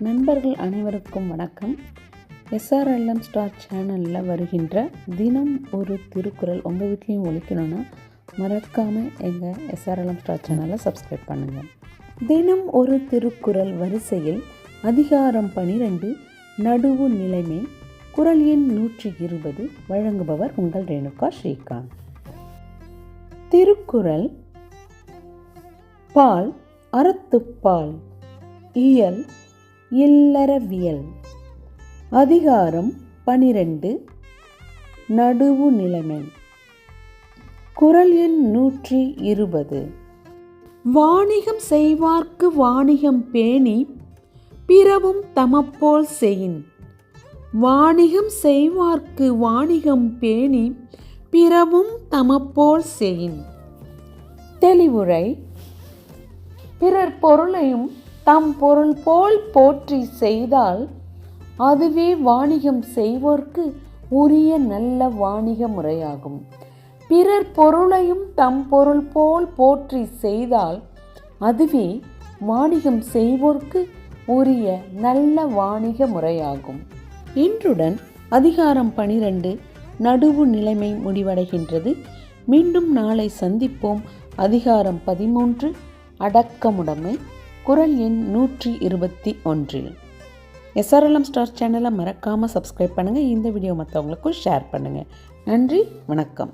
நண்பர்கள் அனைவருக்கும் வணக்கம். எஸ்ஆர்எல்எம் ஸ்டார் சேனலில் வருகின்ற தினம் ஒரு திருக்குறள் உங்கள் வீட்லேயும் ஒழிக்கணும்னா மறக்காமல் எங்கள் எஸ்ஆர்எல்எம் ஸ்டார் சேனலை சப்ஸ்கிரைப் பண்ணுங்கள் தினம் ஒரு திருக்குறள் வரிசையில் அதிகாரம் பனிரெண்டு நடுவு நிலைமை குரல் எண் நூற்றி இருபது வழங்குபவர் உங்கள் ரேணுகா ஸ்ரீகாந்த். திருக்குறள் பால் அறத்துப்பால் இயல் இல்லறவியல். அதிகாரம் பனிரெண்டு. நடுவு நிலைமை. குரல் எண் நூற்றி இருபது. வாணிகம் செய்வார்க்கு வாணிகம் பேணி பிறவும் தமப்போல் செயின் வாணிகம் செய்வார்க்கு வாணிகம் பேணி பிறவும் தமப்போல் செயின் தெளிவுரை. பிறர் பொருளையும் தம் பொருள் போல் போற்றி செய்தால் அதுவே வாணிகம் செய்வோர்க்கு உரிய நல்ல வாணிக முறையாகும். பிறர் பொருளையும் தம் பொருள் போல் போற்றி செய்தால் அதுவே வாணிகம் செய்வோர்க்கு உரிய நல்ல வாணிக முறையாகும். இன்றுடன் அதிகாரம் பனிரெண்டு நடுவு நிலைமை முடிவடைகின்றது. மீண்டும் நாளை சந்திப்போம். அதிகாரம் பதிமூன்று அடக்கமுடைமை. குரல் எண் நூற்றி இருபத்தி ஒன்றில். எஸ்ஆர்எல்எம் ஸ்டார் சேனலை மறக்காமல் சப்ஸ்கிரைப் பண்ணுங்கள் இந்த வீடியோ மற்றவங்களுக்கும் ஷேர் பண்ணுங்கள் நன்றி வணக்கம்.